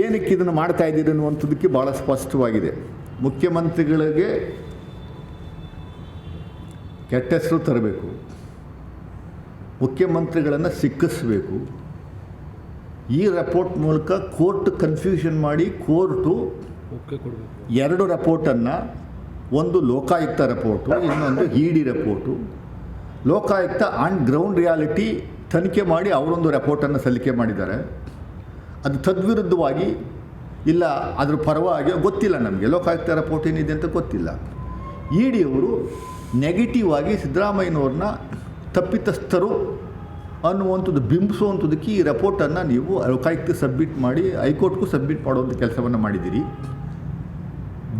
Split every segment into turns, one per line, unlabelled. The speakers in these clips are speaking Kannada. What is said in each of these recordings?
ಏನಕ್ಕೆ ಇದನ್ನು ಮಾಡ್ತಾ ಇದ್ದೀರಿ ಅನ್ನುವಂಥದ್ದಕ್ಕೆ ಭಾಳ ಸ್ಪಷ್ಟವಾಗಿದೆ. ಮುಖ್ಯಮಂತ್ರಿಗಳಿಗೆ ಕೆಟ್ಟ ಹೆಸರು ತರಬೇಕು. ಮುಖ್ಯಮಂತ್ರಿಗಳನ್ನು ಸಿಕ್ಕಿಸ್ಬೇಕು. ಈ ರೆಪೋರ್ಟ್ ಮೂಲಕ ಕೋರ್ಟ್ ಕನ್ಫ್ಯೂಷನ್ ಮಾಡಿ ಕೋರ್ಟು ಎರಡು ರೆಪೋರ್ಟನ್ನು ಒಂದು ಲೋಕಾಯುಕ್ತ ರೆಪೋರ್ಟು ಇನ್ನೊಂದು E D report Lokayukta on ground reality ತನಿಖೆ ಮಾಡಿ ಅವರೊಂದು ರೆಪೋರ್ಟನ್ನು ಸಲ್ಲಿಕೆ ಮಾಡಿದ್ದಾರೆ. ಅದು ತದ್ವಿರುದ್ಧವಾಗಿ ಇಲ್ಲ, ಅದ್ರ ಪರವಾಗಿ ಗೊತ್ತಿಲ್ಲ ನಮಗೆ. ಲೋಕಾಯುಕ್ತ ರಿಪೋರ್ಟ್ ಏನಿದೆ ಅಂತ ಗೊತ್ತಿಲ್ಲ. ಇ ಡಿ ಅವರು ನೆಗೆಟಿವ್ ಆಗಿ ಸಿದ್ದರಾಮಯ್ಯನವ್ರನ್ನ ತಪ್ಪಿತಸ್ಥರು ಅನ್ನುವಂಥದ್ದು, ಬಿಂಬಿಸುವಂಥದ್ದಕ್ಕೆ ಈ ರಿಪೋರ್ಟನ್ನು ನೀವು ಲೋಕಾಯುಕ್ತ ಸಬ್ಮಿಟ್ ಮಾಡಿ, ಹೈಕೋರ್ಟ್ಗೂ ಸಬ್ಮಿಟ್ ಮಾಡುವಂಥ ಕೆಲಸವನ್ನು ಮಾಡಿದ್ದೀರಿ.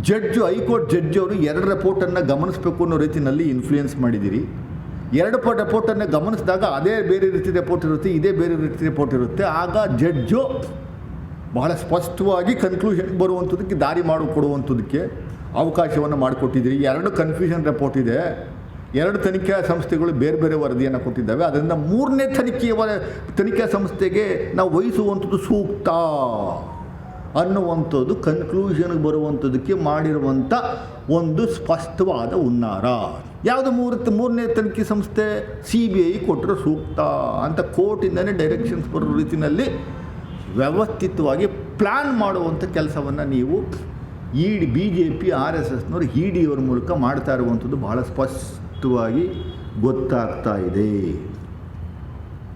ಜಡ್ಜು, ಹೈಕೋರ್ಟ್ ಜಡ್ಜ್ ಅವರು ಎರಡು ರಿಪೋರ್ಟನ್ನು ಗಮನಿಸಬೇಕು ಅನ್ನೋ ರೀತಿಯಲ್ಲಿ ಇನ್ಫ್ಲೂಯೆನ್ಸ್ ಮಾಡಿದ್ದೀರಿ. ಎರಡು ಪ ರಿಪೋರ್ಟನ್ನು ಗಮನಿಸಿದಾಗ ಅದೇ ಬೇರೆ ರೀತಿ ರಿಪೋರ್ಟ್ ಇರುತ್ತೆ, ಇದೇ ಬೇರೆ ರೀತಿ ರಿಪೋರ್ಟ್ ಇರುತ್ತೆ. ಆಗ ಜಡ್ಜು ಬಹಳ ಸ್ಪಷ್ಟವಾಗಿ ಕನ್ಕ್ಲೂಷನ್ ಬರುವಂಥದ್ದಕ್ಕೆ ದಾರಿ ಮಾಡಿಕೊಡುವಂಥದ್ದಕ್ಕೆ ಅವಕಾಶವನ್ನು ಮಾಡಿಕೊಟ್ಟಿದ್ದೀರಿ. ಎರಡು ಕನ್ಫ್ಯೂಷನ್ ರಿಪೋರ್ಟ್ ಇದೆ. ಎರಡು ತನಿಖಾ ಸಂಸ್ಥೆಗಳು ಬೇರೆ ಬೇರೆ ವರದಿಯನ್ನು ಕೊಟ್ಟಿದ್ದಾವೆ. ಅದರಿಂದ ಮೂರನೇ ತನಿಖೆಯ ತನಿಖಾ ಸಂಸ್ಥೆಗೆ ನಾವು ವಹಿಸುವಂಥದ್ದು ಸೂಕ್ತ. ಅನ್ನುವಂಥದ್ದು ಕನ್ಕ್ಲೂಷನ್ಗೆ ಬರುವಂಥದ್ದಕ್ಕೆ ಮಾಡಿರುವಂಥ ಒಂದು ಸ್ಪಷ್ಟವಾದ ಉನ್ನಾರ ಯಾವುದು ಮೂರು ಮೂರನೇ ತನಿಖೆ ಸಂಸ್ಥೆ ಸಿ ಬಿ ಐ ಕೊಟ್ಟರೆ ಸೂಕ್ತ ಅಂತ ಕೋರ್ಟಿಂದನೇ ಡೈರೆಕ್ಷನ್ಸ್ ಬರೋ ರೀತಿಯಲ್ಲಿ ವ್ಯವಸ್ಥಿತವಾಗಿ ಪ್ಲ್ಯಾನ್ ಮಾಡುವಂಥ ಕೆಲಸವನ್ನು ನೀವು E D B J P R S ಎಸ್ನವರು E ಡಿಯವರ ಮೂಲಕ ಮಾಡ್ತಾ ಇರುವಂಥದ್ದು ಬಹಳ ಸ್ಪಷ್ಟವಾಗಿ ಗೊತ್ತಾಗ್ತಾ ಇದೆ.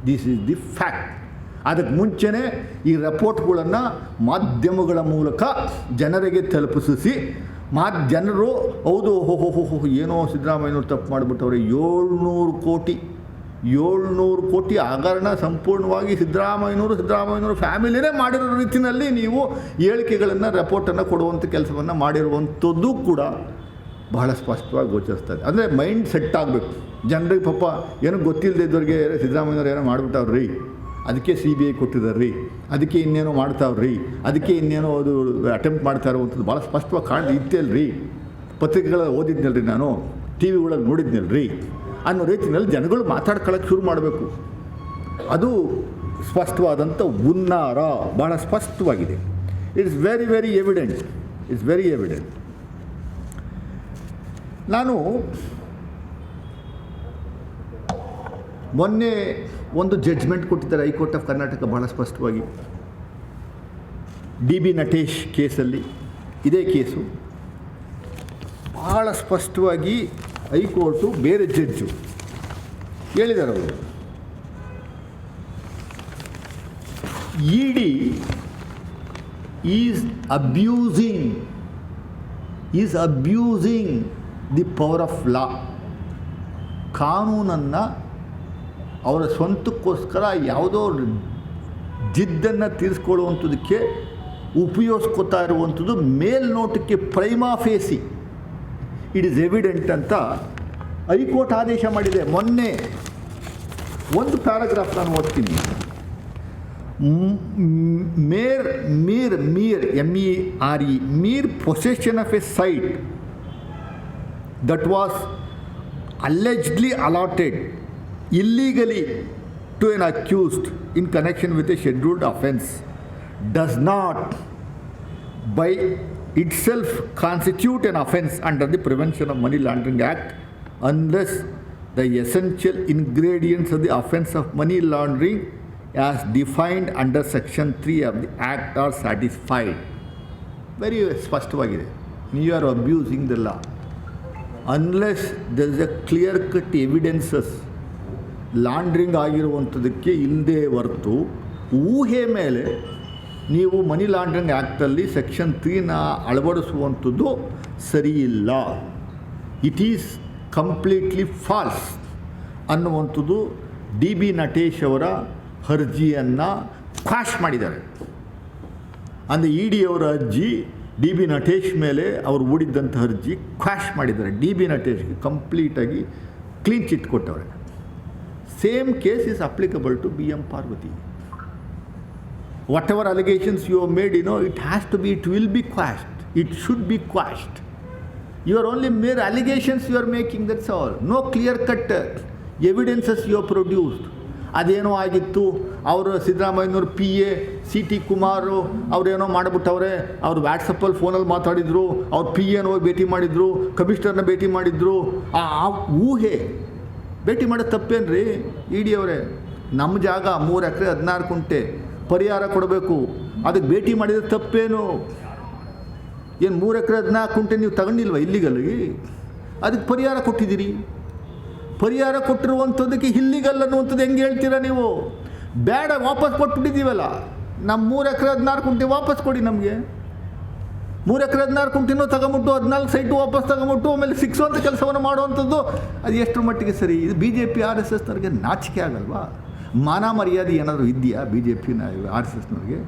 ದಿಸ್ ಈಸ್ ದಿ ಫ್ಯಾಕ್ಟ್ ಅದಕ್ಕೆ ಮುಂಚೆನೇ ಈ ರಿಪೋರ್ಟ್ಗಳನ್ನು ಮಾಧ್ಯಮಗಳ ಮೂಲಕ ಜನರಿಗೆ ತಲುಪಿಸಿ ಮಾ ಜನರು ಹೌದು, ಹೋ ಹೋ ಹೋ ಏನೋ ಸಿದ್ದರಾಮಯ್ಯನವ್ರು ತಪ್ಪು ಮಾಡಿಬಿಟ್ಟವ್ರೆ, ಏಳ್ನೂರು ಕೋಟಿ ಏಳ್ನೂರು ಕೋಟಿ ಹಗರಣ ಸಂಪೂರ್ಣವಾಗಿ ಸಿದ್ದರಾಮಯ್ಯನವರು ಸಿದ್ದರಾಮಯ್ಯನವರು ಫ್ಯಾಮಿಲಿನೇ ಮಾಡಿರೋ ರೀತಿಯಲ್ಲಿ ನೀವು ಹೇಳಿಕೆಗಳನ್ನು ರೆಪೋರ್ಟನ್ನು ಕೊಡುವಂಥ ಕೆಲಸವನ್ನು ಮಾಡಿರುವಂಥದ್ದು ಕೂಡ ಬಹಳ ಸ್ಪಷ್ಟವಾಗಿ ಗೋಚರಿಸ್ತದೆ ಅಂದರೆ ಮೈಂಡ್ ಸೆಟ್ ಆಗಬೇಕು. ಜನರಿಗೆ ಪಾಪ ಏನೋ ಗೊತ್ತಿಲ್ಲದೆ ಇದ್ದವ್ರಿಗೆ ಸಿದ್ದರಾಮಯ್ಯವ್ರು ಏನೋ ಮಾಡಿಬಿಟ್ಟವ್ರಿ. ಅದಕ್ಕೆ ಸಿ ಬಿ ಐ ಕೊಟ್ಟಿದ್ದಾರೆ ರೀ ಅದಕ್ಕೆ ಇನ್ನೇನೋ ಮಾಡ್ತಾವ್ರಿ ಅದಕ್ಕೆ ಇನ್ನೇನೋ ಅದು ಅಟೆಂಪ್ಟ್ ಮಾಡ್ತಾ ಇರುವಂಥದ್ದು ಭಾಳ ಸ್ಪಷ್ಟವಾಗಿ ಕಾಣ್ ಇತ್ತಲ್ರಿ. ಪತ್ರಿಕೆಗಳಲ್ಲಿ ಓದಿದ್ನಲ್ರಿ ನಾನು, ಟಿ ವಿಗಳಲ್ಲಿ ನೋಡಿದ್ನಲ್ರಿ. ಅನ್ನೋ ರೀತಿಯಲ್ಲಿ ಜನಗಳು ಮಾತಾಡ್ಕೊಳ್ಳೋಕೆ ಶುರು ಮಾಡಬೇಕು. ಅದು ಸ್ಪಷ್ಟವಾದಂಥ ಹುನ್ನಾರ ಭಾಳ ಸ್ಪಷ್ಟವಾಗಿದೆ. It's very very evident it's very evident ನಾನು ಮೊನ್ನೆ ಒಂದು ಜಡ್ಜ್ಮೆಂಟ್ ಕೊಟ್ಟಿದ್ದಾರೆ ಹೈಕೋರ್ಟ್ ಆಫ್ ಕರ್ನಾಟಕ ಬಹಳ ಸ್ಪಷ್ಟವಾಗಿ. ಡಿ ಬಿ ನಟೇಶ್ ಕೇಸಲ್ಲಿ ಇದೇ ಕೇಸು. ಭಾಳ ಸ್ಪಷ್ಟವಾಗಿ ಹೈಕೋರ್ಟು ಬೇರೆ ಜಡ್ಜು ಹೇಳಿದ್ದಾರೆ ಅವರು. E D is abusing is abusing the power of law ಕಾನೂನನ್ನು ಅವರ ಸ್ವಂತಕ್ಕೋಸ್ಕರ ಯಾವುದೋ ಜಿದ್ದನ್ನು ತೀರಿಸ್ಕೊಳ್ಳುವಂಥದಕ್ಕೆ ಉಪಯೋಗಿಸ್ಕೊತಾ ಇರುವಂಥದ್ದು ಮೇಲ್ನೋಟಕ್ಕೆ prima facie. It is evident ಅಂತ ಹೈಕೋರ್ಟ್ ಆದೇಶ ಮಾಡಿದೆ. ಮೊನ್ನೆ ಒಂದು ಪ್ಯಾರಾಗ್ರಾಫ್ ನಾನು ಓದ್ತೀನಿ. Mere, mere mere M E R E mere possession of a site that was allegedly allotted illegally to an accused in connection with a scheduled offense does not by itself constitute an offense under the Prevention of Money Laundering Act unless the essential ingredients of the offense of money laundering as defined under section 3 of the act are satisfied very ಸ್ಪಷ್ಟವಾಗಿದೆ you are abusing the law unless there is a clear cut evidences laundering ಆಗಿರುವಂಥದ್ದಕ್ಕೆ ಹಿಂದೆ ಹೊರತು ಊಹೆ ಮೇಲೆ ನೀವು ಮನಿ ಲಾಂಡ್ರಿಂಗ್ ಆ್ಯಕ್ಟಲ್ಲಿ ಸೆಕ್ಷನ್ ತ್ರೀನ ಅಳವಡಿಸುವಂಥದ್ದು ಸರಿಯಿಲ್ಲ. ಇಟ್ ಈಸ್ ಕಂಪ್ಲೀಟ್ಲಿ ಫಾಲ್ಸ್ ಅನ್ನುವಂಥದ್ದು ಡಿ ಬಿ ನಟೇಶ್ ಅವರ ಅರ್ಜಿಯನ್ನು ಕ್ವಾಶ್ ಮಾಡಿದ್ದಾರೆ. ಅಂದರೆ ಇ ಡಿ ಅವರ ಅರ್ಜಿ ಡಿ ಬಿ ನಟೇಶ್ ಮೇಲೆ ಅವರು ಹೂಡಿದ್ದಂಥ ಅರ್ಜಿ ಕ್ವಾಶ್ ಮಾಡಿದ್ದಾರೆ. ಡಿ ಬಿ ನಟೇಶ್ಗೆ ಕಂಪ್ಲೀಟಾಗಿ ಕ್ಲೀನ್ ಚಿಟ್ ಕೊಟ್ಟವ್ರೆ. Same case is applicable to B M Parvathi whatever allegations you made you know it has to be it will be quashed it should be quashed you are only mere allegations you are making that's all no clear cut evidences you produced ಅದೇನೋ ಆಗಿತ್ತು, ಅವರು ಸಿದ್ದರಾಮಯ್ಯನವ್ರು P A C T Kumar ಅವರೇನೋ ಮಾಡಿಬಿಟ್ಟವ್ರೆ, ಅವ್ರು ವ್ಯಾಟ್ಸಪ್ಪಲ್ಲಿ ಫೋನಲ್ಲಿ ಮಾತಾಡಿದರು, ಅವ್ರು ಪಿ ಎನ ಹೋಗಿ ಭೇಟಿ ಮಾಡಿದರು ಕಮಿಷನರ್ನ ಭೇಟಿ ಮಾಡಿದರು. ಆ ಆ ಊಹೆ ಭೇಟಿ ಮಾಡೋದು ತಪ್ಪೇನು ರೀ ಇ ಡಿ ಅವರೇ ನಮ್ಮ ಜಾಗ ಮೂರು ಎಕರೆ ಹದಿನಾರು ಕುಂಟೆ, ಪರಿಹಾರ ಕೊಡಬೇಕು. ಅದಕ್ಕೆ ಭೇಟಿ ಮಾಡಿದರೆ ತಪ್ಪೇನು? ಏನು ಮೂರು ಎಕರೆ ಹದಿನಾಲ್ಕು ಕುಂಟೆ ನೀವು ತಗೊಂಡಿಲ್ವ ಇಲ್ಲಿಗಲ್ಲಿಗೆ ಅದಕ್ಕೆ ಪರಿಹಾರ ಕೊಟ್ಟಿದ್ದೀರಿ. ಪರಿಹಾರ ಕೊಟ್ಟಿರುವಂಥದ್ದಕ್ಕೆ ಇಲ್ಲಿಗಲ್ ಅನ್ನುವಂಥದ್ದು ಹೆಂಗೆ ಹೇಳ್ತೀರಾ ನೀವು? ಬೇಡ, ವಾಪಸ್ ಕೊಟ್ಬಿಟ್ಟಿದ್ದೀವಲ್ಲ. ನಮ್ಮ ಮೂರು ಎಕರೆ ಹದಿನಾರು ಕುಂಟೆ ವಾಪಸ್ ಕೊಡಿ ನಮಗೆ. ಮೂರು ಎಕರೆ ಹದಿನಾರು ಕುಂಟಿನೂ ತಗೊಂಬಿಟ್ಟು ಹದಿನಾಲ್ಕು ಸೈಟು ವಾಪಸ್ ತಗೊಂಬಿಟ್ಟು ಆಮೇಲೆ ಸಿಕ್ಸುವಂಥ ಕೆಲಸವನ್ನು ಮಾಡುವಂಥದ್ದು, ಅದು ಎಷ್ಟರ ಮಟ್ಟಿಗೆ ಸರಿ? ಇದು B J P R S ಎಸ್ನವ್ರಿಗೆ ನಾಚಿಕೆ ಆಗಲ್ವಾ? ಮಾನ ಮರ್ಯಾದೆ ಏನಾದರೂ ಇದೆಯಾ ಬಿ ಜೆ ಪಿನ ಆರ್ ಎಸ್ ಎಸ್ನವ್ರಿಗೆ